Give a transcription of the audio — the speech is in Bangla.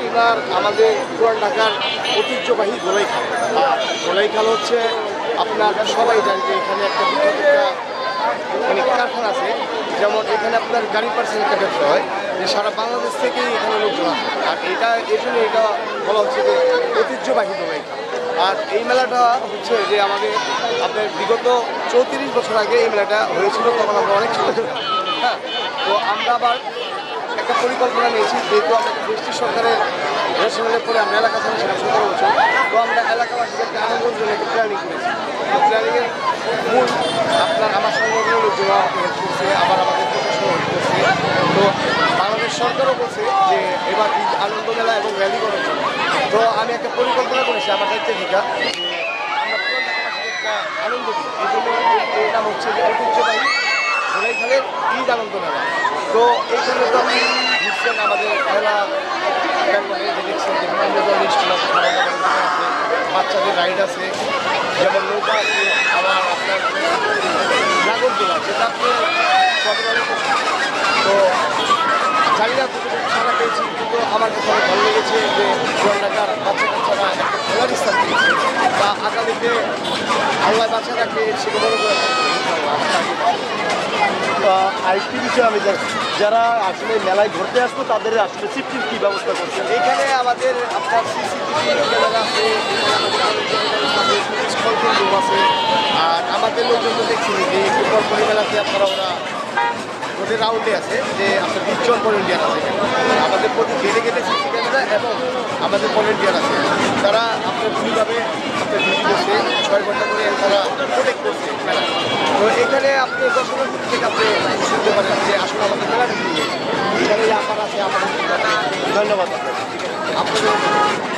আপনার আমাদের পুরান ঢাকার ঐতিহ্যবাহী গোলাইখাল। আর গোলাইখাল হচ্ছে আপনার সবাই জানে যে এখানে একটা মানে কারখানা আছে। যেমন এখানে আপনার গাড়ি পার্সেল একটা ব্যবসা হয়, যে সারা বাংলাদেশ থেকেই এখানে লোকজন আসে। আর এটা, এই জন্য এটা বলা হচ্ছে যে ঐতিহ্যবাহী গোলাইখাল। আর এই মেলাটা হচ্ছে যে আমাদের, আপনার বিগত চৌত্রিশ বছর আগে এই মেলাটা হয়েছিল, তখন আমরা অনেক ছোটো হ্যাঁ তো আমরা আবার একটা পরিকল্পনা নিয়েছি, যেহেতু আমরা দেশটি সরকারের রেশনের পরে আমরা এলাকা থেকে সেটা সতেরো বছর তো আমরা এলাকাবাসীদেরকে আনন্দের জন্য একটা প্ল্যানিং করেছি। তো প্ল্যানিংয়ের মূল আপনার আমার সংগঠনের লোকজন আমাকে হেল্প করছে, আবার আমাদের প্রশাসন হেল্প করছে। তো বাংলাদেশ সরকারও বলছে যে এবার ঈদ আনন্দ মেলা এবং র্যালি করার জন্য। তো আমি একটা পরিকল্পনা করেছি, আমার দায়িত্বে থেকে আমরা পুরো এলাকাবাসীকে একটা আনন্দ দিই। এই জন্য এর নাম হচ্ছে যে ঐতিহ্যবাহী ঘোড়াইখালের ঈদ আনন্দ মেলা তো এইখানে তো আপনি বুঝছেন আমাদের মেলা প্রাঙ্গণে যে বাচ্চাদের রাইড আছে যেমন নৌকা আছে আবার আপনার নাগরদোলা যেটা। তো জানি না কতটুকু পেয়েছি কিন্তু আমার কাছে ভালো লেগেছে যে ঢাকার বাচ্চা কাচ্চারা একটা খেলার স্থান পেয়েছে বা আগামীতে আল্লাহ বাচ্চা রাখে সেটা বড় করে আহ, আরেকটি বিষয় আমি যারা আসলে মেলায় ঘুরতে আসব তাদের আসলে সিফটির কি ব্যবস্থা করছেন এখানে আমাদের আপনার সিসিটিভি ক্যামেরা আছে আছে, আর আমাদের লোকজন তো দেখছি যে পর পরিমেলাতে আপনারা ওরা ওদের রাউন্ডে আছে, যে আপনার বিশজন ভলেন্টিয়ার আছে। আমাদের প্রতি গেটে গেটে সিসি ক্যামেরা এবং আমাদের ভলেন্টিয়ার আছে। তারা আপনার ভুলভাবে আপনার ডিউটি করছে ছয় ঘণ্টা করে তারা প্রোটেক্ট করছে মেলা আপনি দর্শনের দিক থেকে আপনি শুনতে পারেন যে আসলে আমাদের মেলাটা কি নিয়ে আছে আপার ধন্যবাদ আপনাদের